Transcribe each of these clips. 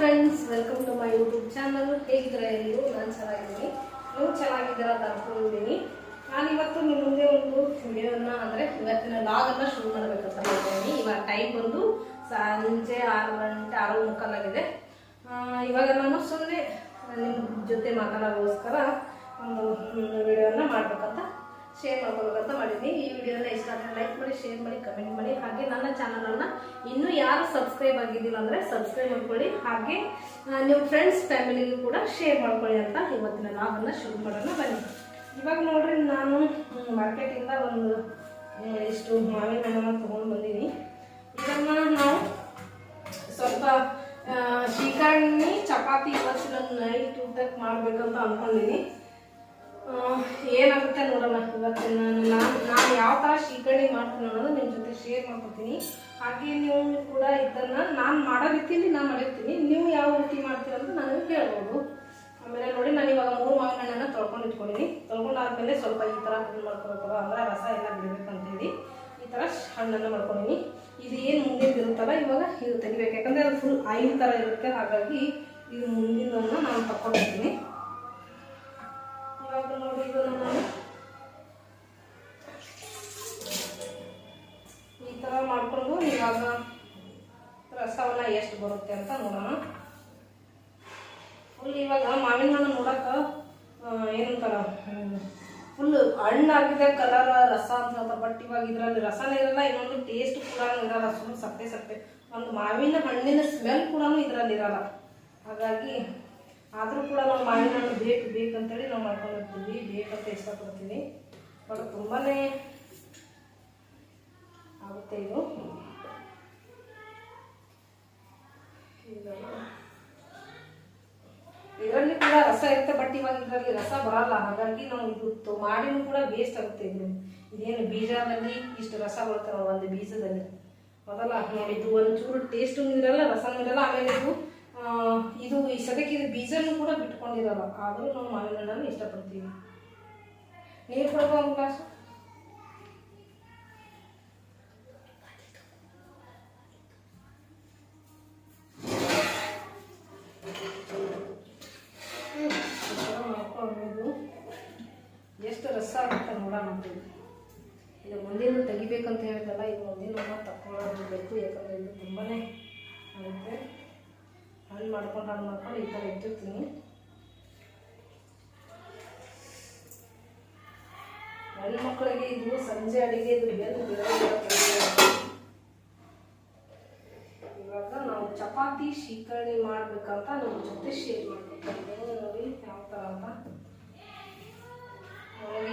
Friends welcome to my YouTube channel ಹೇಗಿದ್ರೆ ಎಲ್ಲರೂ? ನಾನು ಚೆನ್ನಾಗಿದ್ದೀನಿ. ನೀವು ಚೆನ್ನಾಗಿದ್ದೀರಾ ಅಂತ ನಾನು ಇವತ್ತು ನಿಮ್ಮ ಮುಂದೆ ಒಂದು ವಿಡಿಯೋನ, ಅಂದರೆ ಇವತ್ತಿನ ಲಾಗನ್ನು ಶುರು ಮಾಡಬೇಕಂತ ಹೇಳ್ತೀನಿ. ಇವಾಗ ಟೈಮ್ ಬಂದು ಸಂಜೆ ಆರು ಗಂಟೆ, ಆರು ಮುಕ್ಕಾಲಾಗಿದೆ. ಇವಾಗ ನಾನು ಸುಮ್ಮನೆ ನಿಮ್ಮ ಜೊತೆ ಮಾತಾಡೋಕ್ಕೋಸ್ಕರ ಒಂದು ವಿಡಿಯೋನ ಮಾಡಬೇಕಂತ ಶೇರ್ ಮಾಡ್ಕೊಬೇಕಂತ ಮಾಡಿದ್ದೀನಿ. ಈ ವಿಡಿಯೋನ ಇಷ್ಟ ಆದರೆ ಲೈಕ್ ಮಾಡಿ ಶೇರ್ ಮಾಡಿ ಕಮೆಂಟ್ ಮಾಡಿ. ಹಾಗೆ ನನ್ನ ಚಾನಲನ್ನು ಇನ್ನೂ ಯಾರು ಸಬ್ಸ್ಕ್ರೈಬ್ ಆಗಿದ್ದಿಲ್ಲ ಅಂದರೆ ಸಬ್ಸ್ಕ್ರೈಬ್ ಮಾಡ್ಕೊಳ್ಳಿ. ಹಾಗೆ ನಿಮ್ಮ ಫ್ರೆಂಡ್ಸ್ ಫ್ಯಾಮಿಲಿಗೂ ಕೂಡ ಶೇರ್ ಮಾಡ್ಕೊಳ್ಳಿ ಅಂತ ಇವತ್ತಿನ ಲಾಗನ್ನು ಶುರು ಮಾಡೋಣ. ಬನ್ನಿ. ಇವಾಗ ನೋಡ್ರಿ ನಾನು ಮಾರ್ಕೆಟಿಂದ ಒಂದು ಇಷ್ಟು ಮಾವಿನ ಹಣ್ಣನ್ನು ತೊಗೊಂಡು ಬಂದೀನಿ ಇದನ್ನು ನಾವು ಸ್ವಲ್ಪ ಶ್ರೀಕರ್ಣಿ ಚಪಾತಿ ಇವತ್ತಿನ ನೈಟ್ ಊಟಕ್ಕೆ ಮಾಡಬೇಕಂತ ಆ, ಏನಾಗುತ್ತೆ ನೋಡೋಣ ಇವತ್ತಿನ ನಾನು ನಾನು ಯಾವ ಥರ ಶ್ರೀಕರ್ಣಿ ಮಾಡ್ತೀನಿ ಅನ್ನೋದು ನಿಮ್ಮ ಜೊತೆ ಶೇರ್ ಮಾಡ್ಕೊತೀನಿ. ಹಾಗೆ ನೀವು ಕೂಡ ಇದನ್ನು ನಾನು ಮಾಡೋ ರೀತಿಯಲ್ಲಿ ನಾನು ಮಾಡಿರ್ತೀನಿ. ನೀವು ಯಾವ ರೀತಿ ಮಾಡ್ತೀರ ಅಂತ ನಾನು ಕೇಳ್ಬೋದು ಆಮೇಲೆ ನೋಡಿ, ನಾನು ಇವಾಗ ಮೂರು ಮಾವಿನ ಹಣ್ಣನ್ನು ತೊಳ್ಕೊಂಡು ಇಟ್ಕೊಂಡಿನಿ ತೊಳ್ಕೊಂಡಾದ್ಮೇಲೆ ಸ್ವಲ್ಪ ಈ ಥರ ಹಣ್ಣು ಮಾಡ್ಕೊಬೇಕಲ್ಲ ಅಂದ್ರೆ ರಸ ಎಲ್ಲ ಬಿಡಬೇಕಂತೇಳಿ ಈ ಥರ ಹಣ್ಣನ್ನು ಮಾಡ್ಕೊಂಡಿನಿ ಇದು ಏನು ಮುಂದಿನ ಇರುತ್ತಲ್ಲ ಇವಾಗ ಇದು ತೆಗಿಬೇಕು ಯಾಕಂದರೆ ಅದು ಫುಲ್ ಆಯಿಲ್ ಥರ ಇರುತ್ತೆ. ಹಾಗಾಗಿ ಇದು ಮುಂದಿನ ನಾನು ತಗೊಂಡಿದ್ದೀನಿ ಬರುತ್ತೆ ಅಂತ ನೋಡೋಣ. ಫುಲ್ ಇವಾಗ ಮಾವಿನ ಹಣ್ಣು ನೋಡಕ್ಕ ಏನಂತಾರ ಫುಲ್ ಹಣ್ಣಾಗಿದೆ, ಕಲರ್, ರಸ ಅಂತ ಬಟ್ ಇವಾಗ ಇದರಲ್ಲಿ ರಸನೇ ಇರಲ್ಲ, ಇನ್ನೊಂದು ಟೇಸ್ಟ್ ಕೂಡ ಇರಲ್ಲ ಸುಮ್ಮನೆ ಸಪ್ಪೆ ಸಪ್ಪೆ. ಒಂದು ಮಾವಿನ ಹಣ್ಣಿನ ಸ್ಮೆಲ್ ಕೂಡ ಇದರಲ್ಲಿ ಇರಲ್ಲ. ಹಾಗಾಗಿ ಆದರೂ ಕೂಡ ನಾವು ಮಾವಿನ ಹಣ್ಣು ಬೇಕು ಬೇಕಂತೇಳಿ ನಾವು ಮಾಡ್ಕೊಂಡಿರ್ತೀವಿ ಬೇಕಂತ ಇಷ್ಟಪಡ್ತೀವಿ ಬಟ್ ತುಂಬಾ ಆಗುತ್ತೆ ಇದು. ಇದರಲ್ಲಿ ಕೂಡ ರಸ ಇರುತ್ತೆ ಬಟ್ ಇವಾಗ ಇದರಲ್ಲಿ ರಸ ಬರಲ್ಲ. ಹಾಗಾಗಿ ನಾವು ಇದು ಮಾಡಿನೂ ಕೂಡ ವೇಸ್ಟ್ ಆಗುತ್ತೆ ಇದು ಇದೇನು ಬೀಜದಲ್ಲಿ ಇಷ್ಟು ರಸ ಬರುತ್ತೆ ನಾವು ಒಂದು ಬೀಜದಲ್ಲಿ? ಮೊದಲ ನೋಡಿ ಇದು ಒಂಚೂರು ಟೇಸ್ಟು ಇರಲ್ಲ, ರಸನೂ ಇರಲ್ಲ, ಆಮೇಲೆ ಇದು ಇದು ಈ ಸದ್ಯಕ್ಕೆ ಇದು ಬೀಜನೂ ಕೂಡ ಬಿಟ್ಕೊಂಡಿರಲ್ಲ. ಆದರೂ ನಾವು ಮಾವಿನ ಹಣ್ಣನ್ನು ಇಷ್ಟಪಡ್ತೀವಿ. ನೀರು ಕೊಡುವ ಅಂತೀವಿ ಇದು ಮುಂದಿನ ತೆಗಿಬೇಕಂತ ಹೇಳಿದಲ್ಲ ಇದು ಮುಂದಿನ ತಗೊಳ್ಳಬೇಕು ಯಾಕಂದರೆ ಇದು ತುಂಬಾ ಆಗುತ್ತೆ. ಹಣ್ಣು ಮಾಡ್ಕೊಂಡು ಹಣ್ಣು ಮಾಡ್ಕೊಂಡು ಈ ಥರ ಇಟ್ಟಿರ್ತೀನಿ. ಹೆಣ್ಣು ಮಕ್ಕಳಿಗೆ ಇದು ಸಂಜೆ ಅಡಿಗೆ, ಇದು ಏನು ಇವಾಗ ನಾವು ಚಪಾತಿ ಶೀಕರಣೆ ಮಾಡಬೇಕಂತ ನಮ್ಮ ಜೊತೆ ಶೇರ್ ಮಾಡ್ಬೇಕು. ನೋಡಿ, ಯಾವ ಥರ ಅಂತ.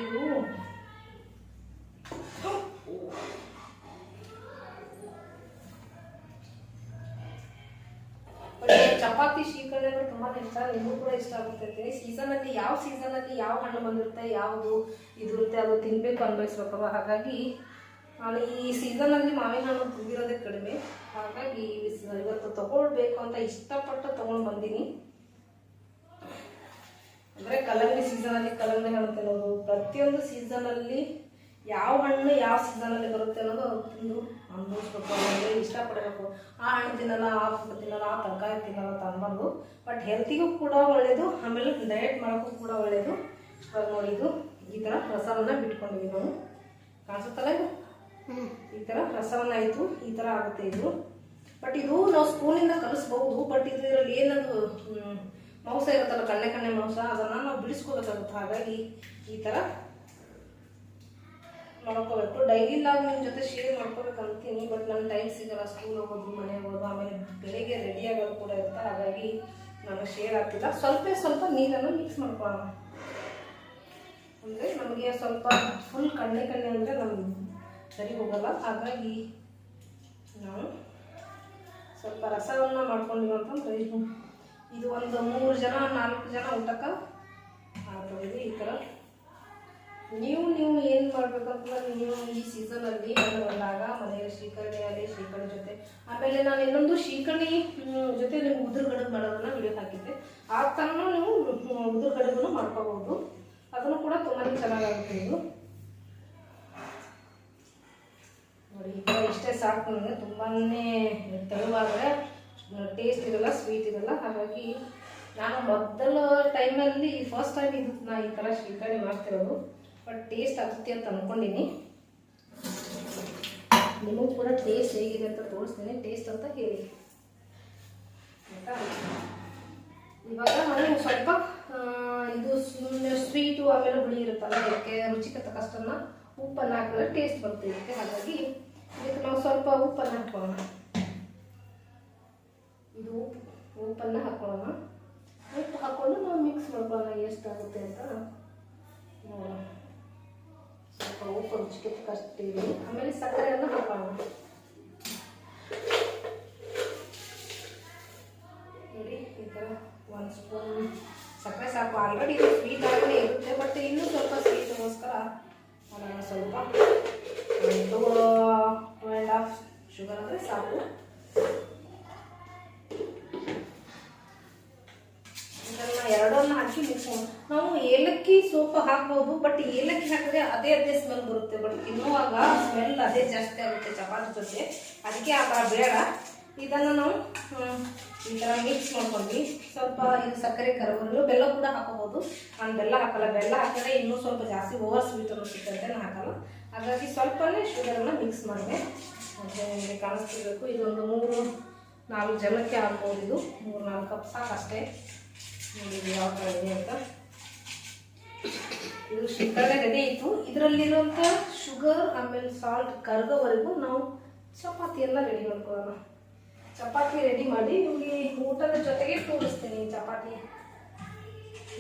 ಇದು ಬಟ್ ಚಪಾತಿ ಶೀಕರಣೆ ತುಂಬಾ ಇಷ್ಟ. ನಿಮಗೂ ಕೂಡ ಇಷ್ಟ ಆಗುತ್ತೆ. ಸೀಸನ್ ಅಲ್ಲಿ ಯಾವ ಸೀಸನ್ ಅಲ್ಲಿ ಯಾವ ಹಣ್ಣು ಬಂದಿರುತ್ತೆ, ಯಾವುದು ಇದಿರುತ್ತೆ ಅದು ತಿನ್ಬೇಕು ಅನ್ಭವಿಸ್ಬೇಕಲ್ಲ ಹಾಗಾಗಿ ನಾನು ಈ ಸೀಸನ್ ಅಲ್ಲಿ ಮಾವಿನ ಹಣ್ಣು ತಿಂದಿರೋದೇ ಕಡಿಮೆ. ಹಾಗಾಗಿ ಇವತ್ತು ತಗೊಳ್ಬೇಕು ಅಂತ ಇಷ್ಟಪಟ್ಟು ತಗೊಂಡು ಬಂದೀನಿ. ಅಂದ್ರೆ ಸೀಸನ್ ಅಲ್ಲಿ ಕಲ್ಲಂಗಡಿ ಹಣ್ಣು ತಿನ್ನೋದು. ಪ್ರತಿಯೊಂದು ಸೀಸನ್ ಅಲ್ಲಿ ಯಾವ ಹಣ್ಣು ಯಾವ ಸೀಸನ್ ಅಲ್ಲಿ ಬರುತ್ತೆ ಅನ್ನೋದು ಅವ್ರು ತಿಂದು ಅನುಭವಿಸ್ಬೇಕು ಆಮೇಲೆ ಇಷ್ಟಪಡಬೇಕು. ಆ ಹಣ್ಣು ತಿನ್ನಲ್ಲ ಆ ಫುಡ್ ತಿನ್ನಲ್ಲ ಆ ತರಕಾರಿ ತಿನ್ನಲ್ಲ ಅಂತ ಅನ್ಬಾರ್ದು. ಬಟ್ ಹೆಲ್ತಿಗೂ ಕೂಡ ಒಳ್ಳೆಯದು ಆಮೇಲೆ ಡಯಟ್ ಮಾಡೋಕ್ಕೂ ಕೂಡ ಒಳ್ಳೆಯದು ಇವಾಗ ನೋಡಿ ಇದು ಈ ಥರ ರಸವನ್ನ ಬಿಟ್ಕೊಂಡಿವಿ ನಾವು. ಕಾಣಿಸುತ್ತಲ್ಲ ಇದು? ಈ ಥರ ರಸವನ್ನ ಆಯಿತು ಈ ಥರ ಆಗುತ್ತೆ ಇದು. ಬಟ್ ಇದು ನಾವು ಸ್ಪೂನಿಂದ ಕಲಿಸ್ಬಹುದು ಬಟ್ ಇದರಲ್ಲಿ ಏನದು ಮಾಂಸ ಇರುತ್ತಲ್ಲ ಕಣ್ಣೆ ಕಣ್ಣೆ ಮಾಂಸ ಅದನ್ನು ನಾವು ಬಿಡಿಸ್ಕೋಬೇಕಾಗುತ್ತೆ ಹಾಗಾಗಿ ಈ ಥರ ಮಾಡ್ಕೋಬೇಕು ಡೈಲಿ ಲಾಗ್ ನಿಮ್ಮ ಜೊತೆ ಶೇರ್ ಮಾಡ್ಕೋಬೇಕು ಅಂತೀನಿ ಬಟ್ ನನ್ನ ಟೈಮ್ ಸಿಗಲ್ಲ. ಸ್ಕೂಲ್ ಹೋಗೋದು ಮನೆ ಹೋಗೋದು, ಆಮೇಲೆ ಬೆಳಿಗ್ಗೆ ರೆಡಿ ಆಗೋದು ಕೂಡ ಇರುತ್ತೆ ಹಾಗಾಗಿ ನನಗೆ ಶೇರ್ ಆಗ್ತಿಲ್ಲ. ಸ್ವಲ್ಪ ಸ್ವಲ್ಪ ನೀರನ್ನು ಮಿಕ್ಸ್ ಮಾಡ್ಕೊಳ್ಳೋಣ. ಅಂದರೆ ನಮಗೆ ಸ್ವಲ್ಪ ಫುಲ್ ಕಣ್ಣೆ ಕಣ್ಣೆ ಅಂದರೆ ನಮ್ಗೆ ಸರಿ ಹೋಗಲ್ಲ. ಹಾಗಾಗಿ ನಾವು ಸ್ವಲ್ಪ ರಸವನ್ನು ಮಾಡ್ಕೊಂಡಿವಿ ಅಂತಂದ್ರೆ ಇದು ಒಂದು ಮೂರು ಜನ, ನಾಲ್ಕು ಜನ ಊಟಕ್ಕೆ ಆಗ್ತದೆ ಈ ಥರ ನೀವು ನೀವು ಏನು ಮಾಡ್ಬೇಕಂತಂದ್ರೆ ನೀವು ಈ ಸೀಸನಲ್ಲಿ ಅಲ್ಲಿ ಬಂದಾಗ ಮನೆಯ ಶ್ರೀಕರಣೆ ಆಗಲಿ, ಶ್ರೀಕರಣಿ ಜೊತೆ. ಆಮೇಲೆ ನಾನು ಇನ್ನೊಂದು ಶ್ರೀಕರಣಿ ಜೊತೆ ನಿಮ್ಗೆ ಉದುರು ಗಡಗು ಮಾಡೋದನ್ನ ವಿಡಿಯೋ ಹಾಕಿದ್ದೆ. ಆ ಥರನೂ ನೀವು ಉದುರು ಗಡಗನ್ನು ಮಾಡ್ಕೋಬಹುದು. ಅದನ್ನು ಕೂಡ ತುಂಬಾ ಚೆನ್ನಾಗಾಗುತ್ತೆ ಇದು. ನೋಡಿ ಇಷ್ಟೇ ಸಾಕು ನನಗೆ. ತುಂಬಾ ತೆಳುವಾದರೆ ಟೇಸ್ಟ್ ಇರಲ್ಲ ಸ್ವೀಟ್ ಇರಲ್ಲ. ಹಾಗಾಗಿ ನಾನು ಮೊದಲ ಟೈಮಲ್ಲಿ ಫಸ್ಟ್ ಟೈಮ್ ಇದು, ನಾ ಈ ಥರ ಶ್ರೀಕರಣಿ ಮಾಡ್ತಿರೋದು. ಬಟ್ ಟೇಸ್ಟ್ ಆಗುತ್ತೆ ಅಂತ ಅಂದ್ಕೊಂಡಿನಿ ನಿಮಗೂ ಕೂಡ ಟೇಸ್ಟ್ ಹೇಗಿದೆ ಅಂತ ತೋರಿಸ್ತೀನಿ. ಟೇಸ್ಟ್ ಅಂತ ಹೇಳಿ. ಆಯ್ತಾ? ಇವಾಗ ನಾನು ಸ್ವಲ್ಪ ಇದು ಸುಮ್ಮನೆ ಸ್ವೀಟು ಆಮೇಲೆ ಹುಳಿ ಇರುತ್ತಲ್ಲ, ಅದಕ್ಕೆ ರುಚಿಗೆ ತಕ್ಕಷ್ಟನ್ನ ಉಪ್ಪನ್ನು ಹಾಕಿದ್ರೆ ಟೇಸ್ಟ್ ಬರುತ್ತೆ ಇದಕ್ಕೆ. ಹಾಗಾಗಿ ಇದಕ್ಕೆ ನಾವು ಸ್ವಲ್ಪ ಉಪ್ಪನ್ನು ಹಾಕೊಳ್ಳೋಣ. ಇದು ಉಪ್ಪು ಉಪ್ಪನ್ನು ಹಾಕೊಳ್ಳೋಣ. ಉಪ್ಪು ಹಾಕ್ಕೊಂಡು ನಾವು ಮಿಕ್ಸ್ ಮಾಡ್ಕೊಳ್ಳೋಣ, ಎಷ್ಟಾಗುತ್ತೆ ಅಂತ ನೋಡೋಣ. ಸ್ವಲ್ಪ ಉಪ್ಪು ತಕ್ಕಷ್ಟು ಇದೆ ಆಮೇಲೆ ಸಕ್ಕರೆಯನ್ನು ಹಾಕೋಣ ನೋಡಿ, ಈ ಥರ ಒಂದು ಸ್ಪೂನ್ ಸಕ್ಕರೆ ಸಾಕು. ಆಲ್ರೆಡಿ ಸ್ವೀಟ್ ಆಗಲೇ ಇರುತ್ತೆ ಬಟ್ ಇನ್ನೂ ಸ್ವಲ್ಪ ಸ್ವೀಟ್ಗೋಸ್ಕರ ಮಾಡೋಣ ಸ್ವಲ್ಪ two two and half sugar ಅಂದರೆ ಸಾಕು ಇದನ್ನ ಎರಡನ್ನ ಹಾಕಿ ಮಿಕ್ಸ್ ಮಾಡಿ ನಾವು ಏಲಕ್ಕಿ ಸ್ವಲ್ಪ ಹಾಕ್ಬೋದು ಬಟ್ ಏಲಕ್ಕಿ ಹಾಕಿದ್ರೆ ಅದೇ ಅದೇ ಸ್ಮೆಲ್ ಬರುತ್ತೆ. ಬಟ್ ತಿನ್ನುವಾಗ ಸ್ಮೆಲ್ ಅದೇ ಜಾಸ್ತಿ ಆಗುತ್ತೆ ಚಪಾತಿ ಜೊತೆ. ಅದಕ್ಕೆ ಆ ಥರ ಬೇಡ. ಇದನ್ನು ನಾವು ಈ ಥರ ಮಿಕ್ಸ್ ಮಾಡ್ಕೊಂಡ್ವಿ. ಸ್ವಲ್ಪ ಇದು ಸಕ್ಕರೆ ಕರಗಲು ಬೆಲ್ಲ ಕೂಡ ಹಾಕೋಬೋದು ನಾನು ಬೆಲ್ಲ ಹಾಕಲ್ಲ. ಬೆಲ್ಲ ಹಾಕಿದ್ರೆ ಇನ್ನೂ ಸ್ವಲ್ಪ ಜಾಸ್ತಿ ಓವರ್ ಸ್ವೀಟ್ ಅನ್ನಿಸುತ್ತೆ ನಾನು ಹಾಕಲ್ಲ. ಹಾಗಾಗಿ ಸ್ವಲ್ಪನೇ ಶುಗರನ್ನು ಮಿಕ್ಸ್ ಮಾಡಿದೆ. ಅದೇ ಕಾಣಿಸ್ತಿರ್ಬೇಕು. ಇದೊಂದು ಮೂರು, ನಾಲ್ಕು ಜನಕ್ಕೆ ಹಾಕ್ಬೋದು ಇದು. ಮೂರು, ನಾಲ್ಕು ಕಪ್ ಸಾಕು ಅಷ್ಟೇ ಯಾವ ಥರ ಇದೆ ಅಂತ. ಇದು ಶೀತಲೇ ರೆಡಿ ಇತ್ತು ಇದರಲ್ಲಿರುವಂಥ ಶುಗರ್, ಆಮೇಲೆ ಸಾಲ್ಟ್ ಕರಗೋವರೆಗೂ ನಾವು ಚಪಾತಿಯೆಲ್ಲ ರೆಡಿ ಮಾಡ್ಕೊಳ್ಳೋಣ. ಚಪಾತಿ ರೆಡಿ ಮಾಡಿ ನಿಮಗೆ ಊಟದ ಜೊತೆಗೆ ತೋರಿಸ್ತೀನಿ ಚಪಾತಿ.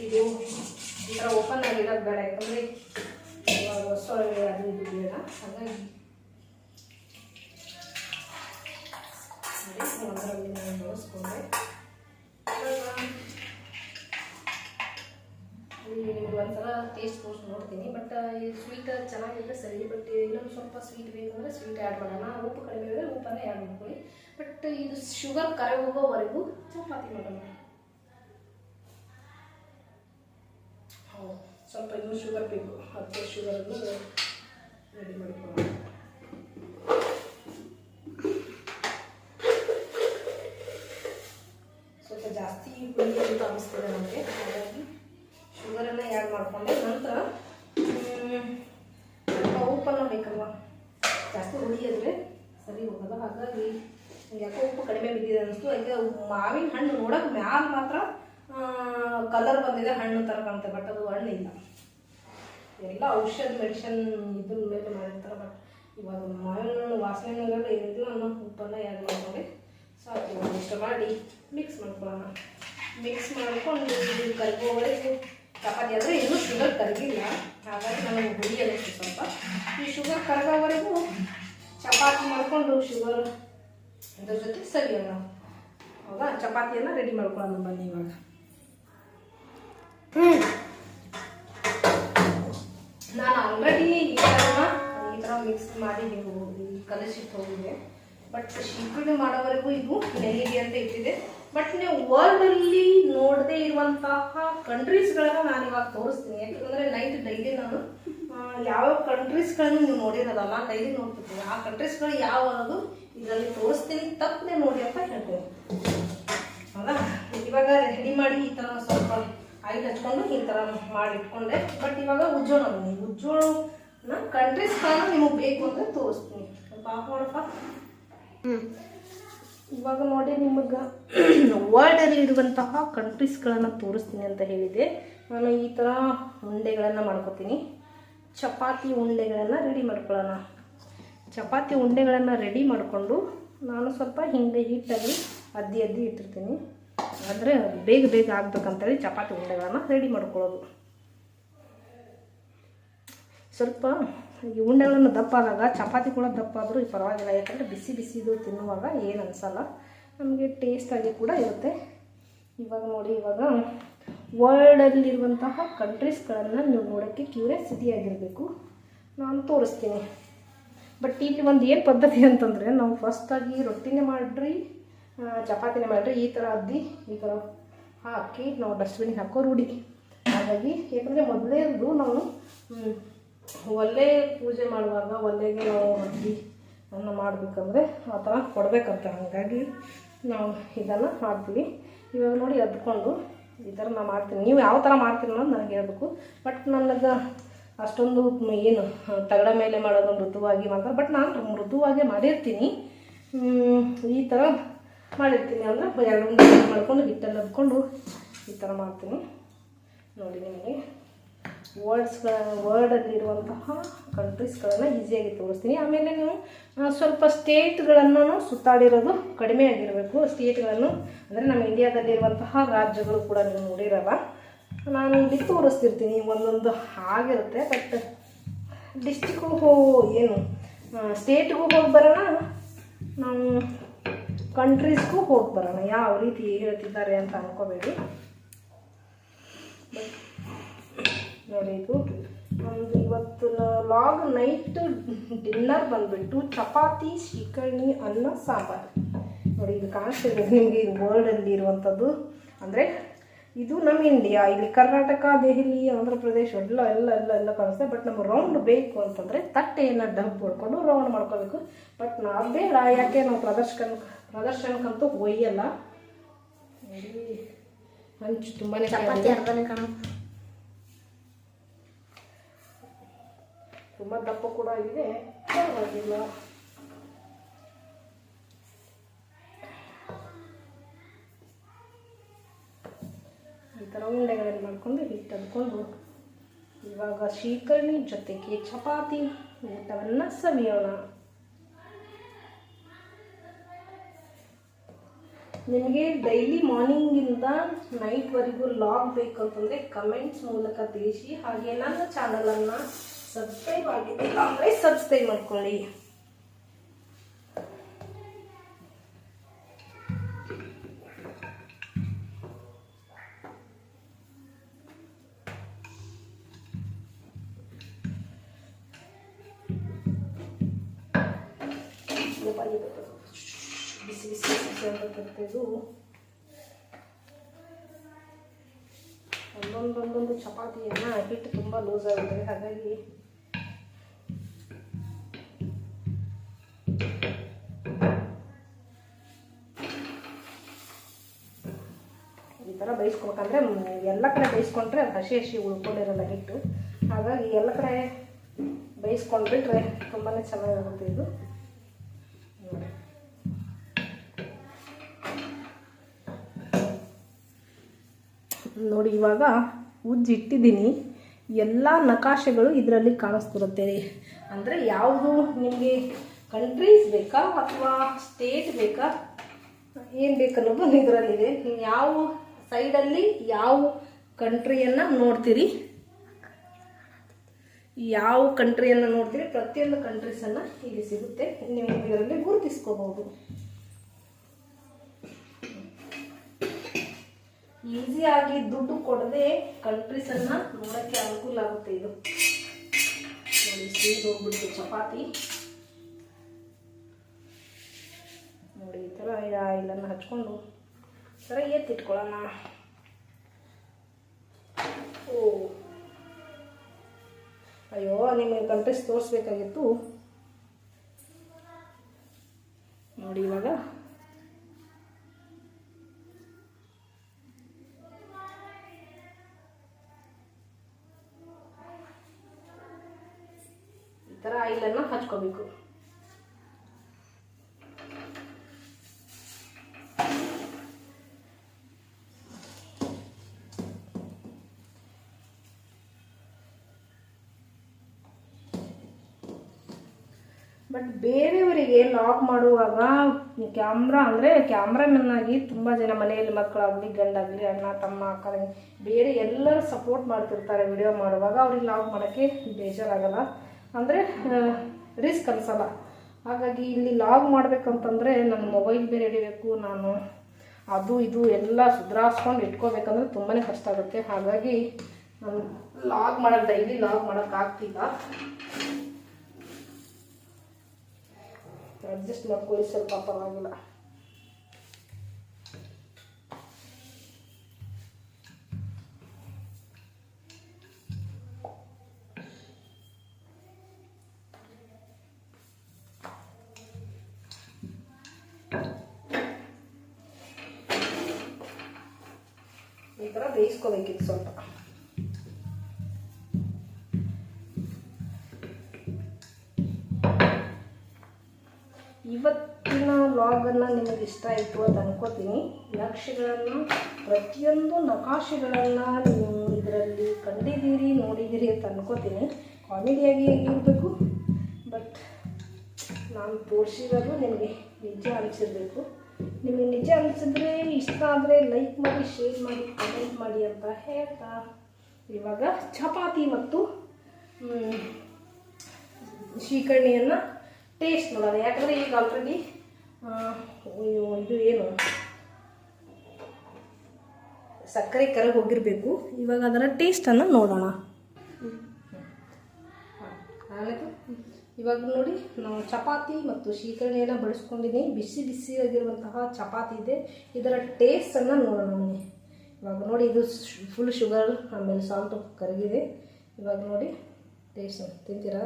ಇದು ಈ ಥರ ಓಪನ್ ಆಗಿರೋದು ಬೇಡ, ಯಾಕಂದರೆ ಸೊಳ್ಳೆ ಅದು ಇದು ಬೇಡ. ಹಾಗಾಗಿ ಅದರಲ್ಲಿ ಇವಾಗ ಇಲ್ಲಿ ನಿಮ್ಗೆ ಒಂದ್ಸಲ ಟೇಸ್ಟ್ ಕೋರ್ಸ್ ನೋಡ್ತೀನಿ ಬಟ್ ಈ ಸ್ವೀಟ್ ಚೆನ್ನಾಗಿದ್ರೆ ಸರಿ ಬಟ್ ಇನ್ನೊಂದು ಸ್ವಲ್ಪ ಸ್ವೀಟ್ ಬೇಕಂದ್ರೆ ಸ್ವೀಟ್ ಆ್ಯಡ್ ಮಾಡೋಣ. ಉಪ್ಪು ಕಡಿಮೆ ಇದ್ದರೆ ಉಪ್ಪನ್ನೇ ಆ್ಯಡ್ ಮಾಡ್ಕೊಳ್ಳಿ. ಬಟ್ ಇದು ಶುಗರ್ ಕರೆ ಹೋಗೋವರೆಗೂ ಚಪಾತಿ ಮಾಡೋಣ. ಸ್ವಲ್ಪ ಇನ್ನೂ ಶುಗರ್ ಬೇಕು. ಹತ್ತು ಶುಗರನ್ನು ರೆಡಿ ಮಾಡ್ಕೊಳ್ಳೋಣ. ಕಡಿಮೆ ಬಿದ್ದಿದೆ ಮಾವಿನ ಹಣ್ಣು ನೋಡೋಕೆ ಮ್ಯಾಲ ಮಾತ್ರ ಕಲರ್ ಬಂದಿದೆ, ಹಣ್ಣು ಥರ ಕಾಣುತ್ತೆ ಬಟ್ ಅದು ಹಣ್ಣಿಲ್ಲ. ಎಲ್ಲ ಔಷಧ ಮೆಡಿಷನ್ ಇದ್ರ ಮೇಲೆ ಮಾಡಿರ್ತಾರೆ ಬಟ್ ಇವಾಗ ಮಾವಿನ ವಾಸನೆ ಏನಿಲ್ಲ ಅನ್ನೋ ಉಪ್ಪನ್ನು ಆ್ಯಡ್ ಮಾಡ್ಕೊಂಡು ಸಾಕು ಇಷ್ಟ ಮಾಡಿ ಮಿಕ್ಸ್ ಮಾಡ್ಕೊಳ್ಳೋಣ. ಮಿಕ್ಸ್ ಮಾಡಿಕೊಂಡು ಇದು ಕರಿಗೋವರೆಗೂ ಚಪಾತಿ ಅಂದರೆ ಇನ್ನೂ ಶುಗರ್ ಕರಗಿಲ್ಲ ಹಾಗಾಗಿ ನಮಗೆ ಹುಳಿಯಬೇಕು ಸ್ವಲ್ಪ. ಈ ಶುಗರ್ ಕರಗೋವರೆಗೂ ಚಪಾತಿ ಮಾಡಿಕೊಂಡು ಶುಗರ್ ಅದ್ರ ಜೊತೆ ಸರಿಯೋಣ ಹೌದಾ? ಚಪಾತಿಯನ್ನು ರೆಡಿ ಮಾಡ್ಕೊಳ್ಳೋಣ ಬನ್ನಿ ಇವಾಗ. ನಾನು ಆಲ್ರೆಡಿ ಈ ಥರನ, ಈ ಥರ ಮಿಕ್ಸ್ ಮಾಡಿ ನೀವು ಕಲಿಸಿಟ್ಟು ಹೋಗಿದೆ. ಬಟ್ ಶೀಕರಣೆ ಮಾಡೋವರೆಗೂ ಇದು ನೆಲ್ಲಿಗೆ ಅಂತ ಇಟ್ಟಿದೆ. ಬಟ್ ನೀವು ವರ್ಲ್ಡಲ್ಲಿ ನೋಡದೇ ಇರುವಂತಹ ಕಂಟ್ರೀಸ್ಗಳನ್ನ ನಾನು ಇವಾಗ ತೋರಿಸ್ತೀನಿ. ಯಾಕಂದರೆ ನೈಟ್ ಡೈಲಿ ನಾನು ಯಾವ ಕಂಟ್ರೀಸ್ಗಳನ್ನು ನೀವು ನೋಡಿರೋದಲ್ಲ ಡೈಲಿ ನೋಡ್ತಿರ್ತೀನಿ ಆ ಕಂಟ್ರೀಸ್ಗಳು ಯಾವ ಅನ್ನೋದು ಇದರಲ್ಲಿ ತೋರಿಸ್ತೀನಿ. ತಪ್ಪನೆ ನೋಡಿ ಅಂತ ಹೇಳ್ತೀನಿ ಹೌದಾ ಇವಾಗ ರೆಡಿ ಮಾಡಿ ಈ ಥರ ಸ್ವಲ್ಪ ಆಯಿಲ್ ಹಚ್ಕೊಂಡು ಈ ಥರ ಮಾಡಿ ಇಟ್ಕೊಂಡೆ ಬಟ್ ಇವಾಗ ಉಜ್ಜೋಣ ಬನ್ನಿ. ಉಜ್ಜೋಣ ಕಂಟ್ರೀಸ್ ಕಾರಣ ನಿಮಗೆ ಬೇಕು ಅಂದರೆ ತೋರಿಸ್ತೀನಿ. ಪಾಪ ನೋಡಪ್ಪ ಹ್ಞೂ ಇವಾಗ ನೋಡಿ ನಿಮಗೆ ವರ್ಲ್ಡಲ್ಲಿ ಇರುವಂತಹ ಕಂಟ್ರೀಸ್ಗಳನ್ನು ತೋರಿಸ್ತೀನಿ ಅಂತ ಹೇಳಿದೆ ನಾನು ಈ ಥರ ಉಂಡೆಗಳನ್ನು ಮಾಡ್ಕೊತೀನಿ. ಚಪಾತಿ ಉಂಡೆಗಳನ್ನು ರೆಡಿ ಮಾಡ್ಕೊಳ್ಳೋಣ. ಚಪಾತಿ ಉಂಡೆಗಳನ್ನು ರೆಡಿ ಮಾಡಿಕೊಂಡು ನಾನು ಸ್ವಲ್ಪ ಹಿಂದೆ ಹಿಟ್ಟಲ್ಲಿ ಅದ್ದಿ ಅದ್ದಿ ಇಟ್ಟಿರ್ತೀನಿ. ಅಂದರೆ ಬೇಗ ಬೇಗ ಆಗ್ಬೇಕಂತೇಳಿ ಚಪಾತಿ ಉಂಡೆಗಳನ್ನು ರೆಡಿ ಮಾಡ್ಕೊಳ್ಳೋದು. ಸ್ವಲ್ಪ ಈ ಉಂಡೆಗಳನ್ನು ದಪ್ಪ ಆದಾಗ, ಚಪಾತಿ ಕೂಡ ದಪ್ಪ ಆದರೂ ಪರವಾಗಿಲ್ಲ. ಯಾಕಂದರೆ ಬಿಸಿ ಬಿಸಿದು ತಿನ್ನುವಾಗ ಏನು ಅನಿಸಲ್ಲ. ನಮಗೆ ಟೇಸ್ಟಾಗಿ ಕೂಡ ಇರುತ್ತೆ. ಇವಾಗ ನೋಡಿ, ಇವಾಗ ವರ್ಲ್ಡಲ್ಲಿರುವಂತಹ ಕಂಟ್ರೀಸ್ಗಳನ್ನು ನೀವು ನೋಡೋಕ್ಕೆ ಕ್ಯೂರಿಯಾಸಿಟಿ ಆಗಿರಬೇಕು. ನಾನು ತೋರಿಸ್ತೀನಿ. ಬಟ್ ಇಲ್ಲಿ ಒಂದು ಏನು ಪದ್ಧತಿ ಅಂತಂದರೆ ನಾವು ಫಸ್ಟಾಗಿ ರೊಟ್ಟಿನೇ ಮಾಡಿರಿ ಚಪಾತಿನೇ ಮಾಡಿರಿ, ಈ ಥರ ಅದ್ದಿ, ಈ ಥರ ಹಾಕಿ ನಾವು ಡಸ್ಟ್ಬಿನ್ಗೆ ಹಾಕೋ ರೂಢಿ. ಹಾಗಾಗಿ ಏಕೆಂದರೆ ಮೊದಲೇದು ನಾವು ಒಲೆ ಪೂಜೆ ಮಾಡುವಾಗ ಒಲೆಗೆ ನಾವು ಅದ್ದಿ ಅನ್ನ ಮಾಡಬೇಕಂದ್ರೆ ಆ ಥರ ಕೊಡಬೇಕಂತ. ಹಾಗಾಗಿ ನಾವು ಇದನ್ನು ಮಾಡ್ತೀವಿ. ಇವಾಗ ನೋಡಿ ಅದ್ಕೊಂಡು ಈ ಥರ ನಾನು ಮಾಡ್ತೀನಿ. ನೀವು ಯಾವ ಥರ ಮಾಡ್ತೀರಿ ಅನ್ನೋದು ನನಗೆ ಹೇಳಬೇಕು. ಬಟ್ ನನಗೆ ಅಷ್ಟೊಂದು ಏನು ತಗಡ ಮೇಲೆ ಮಾಡೋದು ಮೃದುವಾಗಿ ಮಾಡ್ತಾರೆ. ಬಟ್ ನಾನು ಮೃದುವಾಗೇ ಮಾಡಿರ್ತೀನಿ. ಈ ಥರ ಮಾಡಿರ್ತೀನಿ. ಅಂದರೆ ಎರಡು ಮಾಡ್ಕೊಂಡು ಹಿಟ್ಟಲ್ಲಿ ಹಬ್ಕೊಂಡು ಈ ಥರ ಮಾಡ್ತೀನಿ. ನೋಡಿ ನಿಮಗೆ. ವರ್ಡ್ಸ್ಗಳ ವರ್ಡಲ್ಲಿರುವಂತಹ ಕಂಟ್ರೀಸ್ಗಳನ್ನು ಈಸಿಯಾಗಿ ತೋರಿಸ್ತೀನಿ. ಆಮೇಲೆ ನೀವು ಸ್ವಲ್ಪ ಸ್ಟೇಟ್ಗಳನ್ನು ಸುತ್ತಾಡಿರೋದು ಕಡಿಮೆ ಆಗಿರಬೇಕು. ಸ್ಟೇಟ್ಗಳನ್ನು ಅಂದರೆ ನಮ್ಮ ಇಂಡಿಯಾದಲ್ಲಿರುವಂತಹ ರಾಜ್ಯಗಳು ಕೂಡ ನೀವು ನೋಡಿರಲ್ಲ. ನಾನು ಇಲ್ಲಿ ತೋರಿಸ್ತಿರ್ತೀನಿ, ಒಂದೊಂದು ಆಗಿರುತ್ತೆ ಬಟ್ ಡಿಸ್ಟಿಕ್ಗೂ ಹೋ, ಏನು ಸ್ಟೇಟ್ಗೂ ಹೋಗಿ ಬರೋಣ, ನಾವು ಕಂಟ್ರೀಸ್ಗೂ ಹೋಗಿ ಬರೋಣ. ಯಾವ ರೀತಿ ಹೇಳ್ತಿದ್ದಾರೆ ಅಂತ ಅನ್ಕೋಬೇಡಿ. ನೋಡಿ ಇದು ಒಂದು ಇವತ್ತು ಲಾಗ್ ನೈಟ್ ಡಿನ್ನರ್ ಬಂದುಬಿಟ್ಟು ಚಪಾತಿ ಶಿಕರ್ಣಿ ಅನ್ನ, ಸಾಂಬಾರು. ನೋಡಿ, ಇದು ಕಾಣಿಸ್ತಿದೆ ನಿಮಗೆ ವರ್ಲ್ಡಲ್ಲಿ ಇರುವಂಥದ್ದು. ಅಂದರೆ ಇದು ನಮ್ಮ ಇಂಡಿಯಾ ಇಲ್ಲಿ ಕರ್ನಾಟಕ ದೆಹಲಿ ಆಂಧ್ರ ಪ್ರದೇಶ ಎಲ್ಲ ಎಲ್ಲ ಎಲ್ಲ ಎಲ್ಲ ಕಾಣಿಸ್ತದೆ ಬಟ್ ನಮ್ಗೆ ರೌಂಡ್ ಬೇಕು ಅಂತಂದರೆ ತಟ್ಟೆಯನ್ನು ಡಬ್ ಹೊಡ್ಕೊಂಡು ರೌಂಡ್ ಮಾಡ್ಕೋಬೇಕು. ಬಟ್ ನಾವು ಬೇಡ ಯಾಕೆ ನಾವು ಪ್ರದರ್ಶನ ಪ್ರದರ್ಶನಕ್ಕಂತೂ ಒಯ್ಯಲ್ಲ. ಹಂಚು ತುಂಬಾ ತುಂಬ ದಪ್ಪ ಕೂಡ ಇದೆ ಪರವಾಗಿಲ್ಲ. ಈ ಥರ ಉಂಡೆಗಳನ್ನು ಮಾಡಿಕೊಂಡು ಹಿಟ್ಟು ಅದ್ಕೊಂಡು ಇವಾಗ ಶ್ರೀಕರ್ಣಿ ಜೊತೆಗೆ ಚಪಾತಿ ಊಟವನ್ನು ಸವಿಯೋಣ. ನಿಮಗೆ ಡೈಲಿ ಮಾರ್ನಿಂಗಿಂದ ನೈಟ್ವರೆಗೂ ಲಾಗ್ ಬೇಕಂತಂದರೆ ಕಮೆಂಟ್ಸ್ ಮೂಲಕ ತಿಳಿಸಿ, ಹಾಗೆ ನನ್ನ ಚಾನಲನ್ನು ಸಬ್ಸ್ಕ್ರೈಬ್ ಆಗಿದ್ದಿಲ್ಲ ಅಂದರೆ ಸಬ್ಸ್ಕ್ರೈಬ್ ಮಾಡ್ಕೊಳ್ಳಿ. ಇದು ಒಂದೊಂದೊಂದೊಂದು ಚಪಾತಿಯನ್ನು ಹಿಟ್ಟು ತುಂಬ ಲೂಸ್ ಆಗುತ್ತೆ. ಹಾಗಾಗಿ ಈ ಥರ ಬೇಯಿಸ್ಕೊಬೇಕಂದ್ರೆ ಎಲ್ಲ ಕಡೆ ಬೇಯಿಸ್ಕೊಂಡ್ರೆ ಅದು ಹಸಿ ಹಸಿ ಉಳ್ಕೊಂಡಿರಲ್ಲ ಹಿಟ್ಟು. ಹಾಗಾಗಿ ಎಲ್ಲ ಕಡೆ ಬೇಯಿಸ್ಕೊಂಡ್ಬಿಟ್ರೆ ತುಂಬಾ ಚೆನ್ನಾಗಿರುತ್ತೆ ಇದು. ನೋಡಿ. ಇವಾಗ ಉಜ್ಜಿ ಇಟ್ಟಿದ್ದೀನಿ ಎಲ್ಲ ನಕಾಶೆಗಳು ಇದರಲ್ಲಿ ಕಾಣಿಸ್ತಿರುತ್ತೆ. ಅಂದರೆ ಯಾವುದು ನಿಮಗೆ ಕಂಟ್ರೀಸ್ ಬೇಕಾ ಅಥವಾ ಸ್ಟೇಟ್ ಬೇಕಾ? ಏನು ಬೇಕನ್ನೋದು ಇದರಲ್ಲಿದೆ. ನೀವು ಯಾವ ಸೈಡಲ್ಲಿ ಯಾವ ಕಂಟ್ರಿಯನ್ನು ನೋಡ್ತೀರಿ? ಯಾವ ಕಂಟ್ರಿಯನ್ನು ನೋಡ್ತೀರಿ? ಪ್ರತಿಯೊಂದು ಕಂಟ್ರೀಸನ್ನು ಇಲ್ಲಿ ಸಿಗುತ್ತೆ. ನೀವು ಇದರಲ್ಲಿ ಗುರುತಿಸ್ಕೋಬಹುದು. ಈಸಿಯಾಗಿ ದುಡ್ಡು ಕೊಡದೆ ಕಂಟ್ರೀಸನ್ನು ನೋಡೋಕ್ಕೆ ಅನುಕೂಲ ಆಗುತ್ತೆ ಇದು. ನೋಡಿ ಸೀದ್ ಹೋಗ್ಬಿಟ್ಟು ಚಪಾತಿ. ನೋಡಿ, ಈ ಥರ ಆಯಿಲನ್ನು ಹಚ್ಕೊಂಡು ಸರ ಎತ್ತಿಟ್ಕೊಳ್ಳೋಣ ಓ. ಅಯ್ಯೋ, ನಿಮಗೆ ಕಂಟ್ರೀಸ್ ತೋರಿಸ್ಬೇಕಾಗಿತ್ತು. ನೋಡಿ, ಇವಾಗ ಈ ಥರ ಆಯಿಲನ್ನು ಹಚ್ಕೋಬೇಕು. ಬಟ್ ಬೇರೆಯವರಿಗೆ ಲಾಗ್ ಮಾಡುವಾಗ ಕ್ಯಾಮ್ರಾ ಅಂದರೆ ಕ್ಯಾಮ್ರಾಮನ್ ಆಗಿ ತುಂಬ ಜನ ಮನೆಯಲ್ಲಿ ಮಕ್ಕಳಾಗಲಿ, ಗಂಡಾಗಲಿ, ಅಣ್ಣ, ತಮ್ಮ, ಅಕ್ಕ ಬೇರೆ ಎಲ್ಲರೂ ಸಪೋರ್ಟ್ ಮಾಡ್ತಿರ್ತಾರೆ ವಿಡಿಯೋ ಮಾಡುವಾಗ ಅವ್ರಿಗೆ ಲಾಗ್ ಮಾಡೋಕ್ಕೆ ಬೇಜಾರಾಗಲ್ಲ. ಅಂದರೆ ರಿಸ್ಕ್ ಅನಿಸಲ್ಲ. ಹಾಗಾಗಿ ಇಲ್ಲಿ ಲಾಗ್ ಮಾಡಬೇಕಂತಂದರೆ ನನ್ನ ಮೊಬೈಲ್ ಬೇರೆ ಹಿಡಿಬೇಕು, ನಾನು ಅದು ಇದು ಎಲ್ಲ ಸುಧಾರಿಸ್ಕೊಂಡು ಇಟ್ಕೋಬೇಕಂದ್ರೆ ತುಂಬಾ ಕಷ್ಟ ಆಗುತ್ತೆ. ಹಾಗಾಗಿ ನಾನು ಲಾಗ್ ಮಾಡೋದು ಡೈಲಿ ಲಾಗ್ ಮಾಡೋಕ್ಕಾಗ್ತಿಲ್ಲ ಅಡ್ಜಸ್ಟ್ ಮಾಡ್ಕೊಳ್ಳಿ, ಸ್ವಲ್ಪ ಪರವಾಗಿಲ್ಲ. ಈ ಥರ ಬೇಯಿಸ್ಕೋಬೇಕಿತ್ತು ಸ್ವಲ್ಪ. ಇವತ್ತಿನ ವ್ಲಾಗನ್ನು ನಿಮಗೆ ಇಷ್ಟ ಆಯಿತು ಅಂತ ಅನ್ಕೋತೀನಿ. ನಕ್ಷೆಗಳನ್ನು ಪ್ರತಿಯೊಂದು ನಕಾಶೆಗಳನ್ನು ನೀವು ಇದರಲ್ಲಿ ಕಂಡಿದ್ದೀರಿ, ನೋಡಿದ್ದೀರಿ ಅಂತ ಅನ್ಕೋತೀನಿ. ಕಾಮಿಡಿಯಾಗಿ ಇರಬೇಕು? ಬಟ್ ನಾನು ತೋರಿಸಿರೋದು ನಿಮಗೆ ನಿಜ ಅನಿಸಿರ್ಬೇಕು. ನಿಮಗೆ ನಿಜ ಅನಿಸಿದ್ರೆ, ಇಷ್ಟ ಆದರೆ ಲೈಕ್ ಮಾಡಿ ಶೇರ್ ಮಾಡಿ ಕಮೆಂಟ್ ಮಾಡಿ ಅಂತ ಹೇಳ್ತಾ ಇವಾಗ ಚಪಾತಿ ಮತ್ತು ಶ್ರೀಕರ್ಣಿಯನ್ನು ಟೇಸ್ಟ್ ನೋಡೋಣ. ಯಾಕಂದರೆ ಈಗ ಆಲ್ರೆಡಿ ಇದು ಏನು? ಸಕ್ಕರೆ ಕರಗಿ ಹೋಗಿರಬೇಕು. ಇವಾಗ ಅದರ ಟೇಸ್ಟನ್ನು ನೋಡೋಣ. ಇವಾಗ ನೋಡಿ, ನಾವು ಚಪಾತಿ ಮತ್ತು ಶೀಕರಣೆಯನ್ನು ಬಳಸ್ಕೊಂಡಿದ್ದೀನಿ ಬಿಸಿ ಬಿಸಿ ಆಗಿರುವಂತಹ ಚಪಾತಿ ಇದೆ. ಇದರ ಟೇಸ್ಟನ್ನು ನೋಡೋಣ ಬನ್ನಿ. ಇವಾಗ ನೋಡಿ, ಇದು ಫುಲ್ ಶುಗರ್ ಆಮೇಲೆ ಸಾಲ್ಟ್ ಕರಗಿದೆ. ಇವಾಗ ನೋಡಿ ಟೇಸ್ಟ್ ತಿಂತೀರಾ?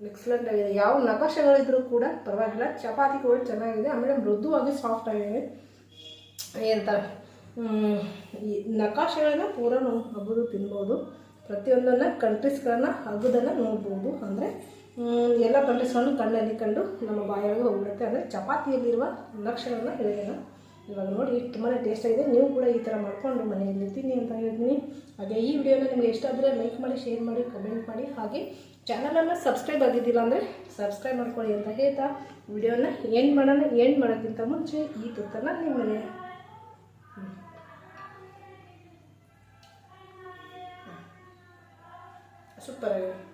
ಎಕ್ಸಲೆಂಟ್ ಆಗಿದೆ. ಯಾವ ನಕಾಶೆಗಳಿದ್ರೂ ಕೂಡ ಪರವಾಗಿಲ್ಲ. ಚಪಾತಿ ಕೂಡ ಚೆನ್ನಾಗಿದೆ. ಆಮೇಲೆ ಮೃದುವಾಗಿ ಸಾಫ್ಟ್ ಆಗಿದೆ. ಏನಂತಾರೆ ಈ ನಕಾಶೆಗಳನ್ನ ಪೂರ ನಾವು ಹಬ್ಬದು ತಿನ್ಬೋದು. ಪ್ರತಿಯೊಂದನ್ನು ಕಂಟ್ರೀಸ್ಗಳನ್ನ ಹಗ್ಗದನ್ನು ನೋಡ್ಬೋದು. ಅಂದರೆ ಎಲ್ಲ ಕಂಟ್ರೀಸ್ಗಳನ್ನು ಕಣ್ಣಲ್ಲಿ ಕಂಡು ನಮ್ಮ ಬಾಯಾಗ ಹೋಗ್ಬಿಡುತ್ತೆ. ಅಂದರೆ, ಚಪಾತಿಯಲ್ಲಿರುವ ಲಕ್ಷಣವನ್ನ ಹೇಳಿದೆ ಇವಾಗ ನೋಡಿ ತುಂಬಾ ಟೇಸ್ಟಾಗಿದೆ ನೀವು ಕೂಡ ಈ ಥರ ಮಾಡಿಕೊಂಡು ಮನೆಯಲ್ಲಿ ತಿನ್ನಿ ಅಂತ ಹೇಳ್ತೀನಿ. ಹಾಗೆ ಈ ವಿಡಿಯೋನ ನಿಮಗೆ ಇಷ್ಟ ಆದರೆ ಲೈಕ್ ಮಾಡಿ ಶೇರ್ ಮಾಡಿ ಕಮೆಂಟ್ ಮಾಡಿ. ಹಾಗೆ ಚಾನಲನ್ನು ಸಬ್ಸ್ಕ್ರೈಬ್ ಆಗಿದ್ದಿಲ್ಲ ಅಂದರೆ ಸಬ್ಸ್ಕ್ರೈಬ್ ಮಾಡ್ಕೊಳ್ಳಿ ಅಂತ ಹೇಳ್ತಾ ವಿಡಿಯೋನ ಎಂಡ್ ಮಾಡೋಣ. ಎಂಡ್ ಮಾಡೋಕ್ಕಿಂತ ಮುಂಚೆ ಈ ತುತ್ತನ್ನು ನಿಮಗೆ ಸೂಪರ್ ಆಗಿದೆ